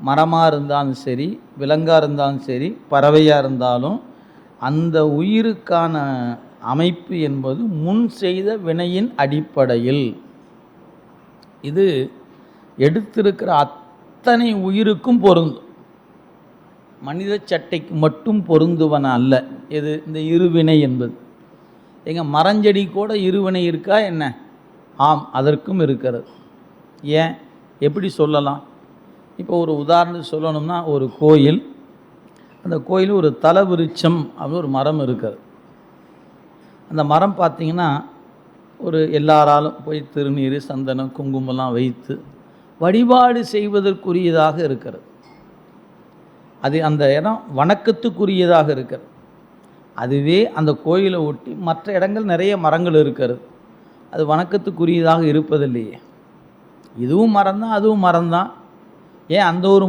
மரமாக இருந்தாலும் சரி விலங்காக இருந்தாலும் சரி பறவையாக இருந்தாலும் அந்த உயிருக்கான அமைப்பு என்பது முன் செய்த வினையின் அடிப்படையில். இது எடுத்திருக்கிற அத்தனை உயிருக்கும் பொருந்தும் மனித சட்டைக்கு மட்டும் பொருந்துவன அல்ல. இது இந்த இருவினை என்பது. எங்கள் மரஞ்செடி கூட இருவினை இருக்கா என்ன? ஆம் அதற்கும் இருக்கிறது. ஏன்? எப்படி சொல்லலாம்? இப்போ ஒரு உதாரணத்துக்கு சொல்லணும்னா ஒரு கோயில் அந்த கோயில் ஒரு தலவிருட்சம் அப்படின்னு ஒரு மரம் இருக்காது. அந்த மரம் பார்த்திங்கன்னா ஒரு எல்லாராலும் போய் திருநீர் சந்தனம் குங்குமம்லாம் வைத்து வழிபாடு செய்வதற்குரியதாக இருக்கிறது. அது அந்த இடம் வணக்கத்துக்குரியதாக இருக்கிறது. அதுவே அந்த கோயிலை ஒட்டி மற்ற இடங்கள் நிறைய மரங்கள் இருக்கிறது. அது வணக்கத்துக்குரியதாக இருப்பதில்லையே. இதுவும் மரம் தான் அதுவும் மரம் தான் ஏன் அந்த ஒரு